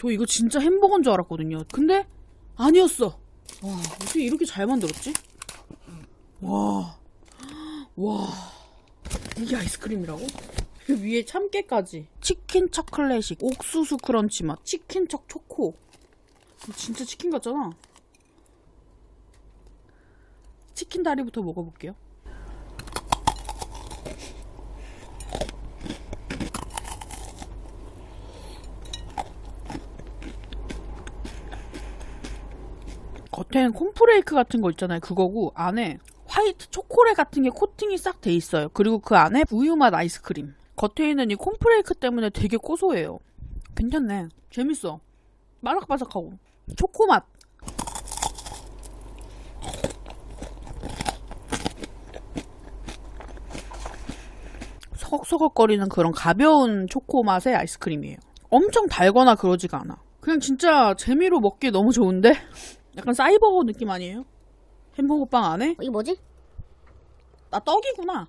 저 이거 진짜 햄버거인 줄 알았거든요. 근데 아니었어. 와, 어떻게 이렇게 잘 만들었지? 와, 와, 이게 아이스크림이라고? 그 위에 참깨까지. 치킨 초콜릿이 옥수수 크런치 맛. 치킨 척 초코. 진짜 치킨 같잖아. 치킨 다리부터 먹어볼게요. 겉에는 콘프레이크 같은 거 있잖아요. 그거고 안에 화이트 초콜릿 같은 게 코팅이 싹 돼 있어요. 그리고 그 안에 우유 맛 아이스크림. 겉에 있는 이 콘프레이크 때문에 되게 고소해요. 괜찮네. 재밌어. 바삭바삭하고. 초코 맛. 서걱서걱거리는 그런 가벼운 초코 맛의 아이스크림이에요. 엄청 달거나 그러지가 않아. 그냥 진짜 재미로 먹기 너무 좋은데? 약간 사이버거 느낌 아니에요? 햄버거 빵 안에? 어, 이게 뭐지? 나 떡이구나.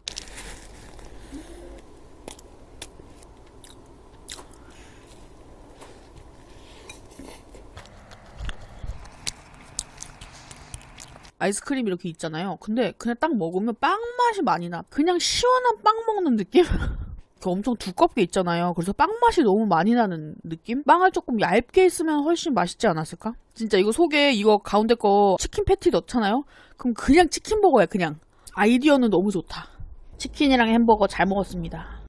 아이스크림 이렇게 있잖아요. 근데 그냥 딱 먹으면 빵 맛이 많이 나. 그냥 시원한 빵 먹는 느낌? 그 엄청 두껍게 있잖아요. 그래서 빵 맛이 너무 많이 나는 느낌? 빵을 조금 얇게 있으면 훨씬 맛있지 않았을까? 진짜 이거 속에 이거 가운데 거 치킨 패티 넣잖아요? 그럼 그냥 치킨 버거야, 그냥. 아이디어는 너무 좋다. 치킨이랑 햄버거 잘 먹었습니다.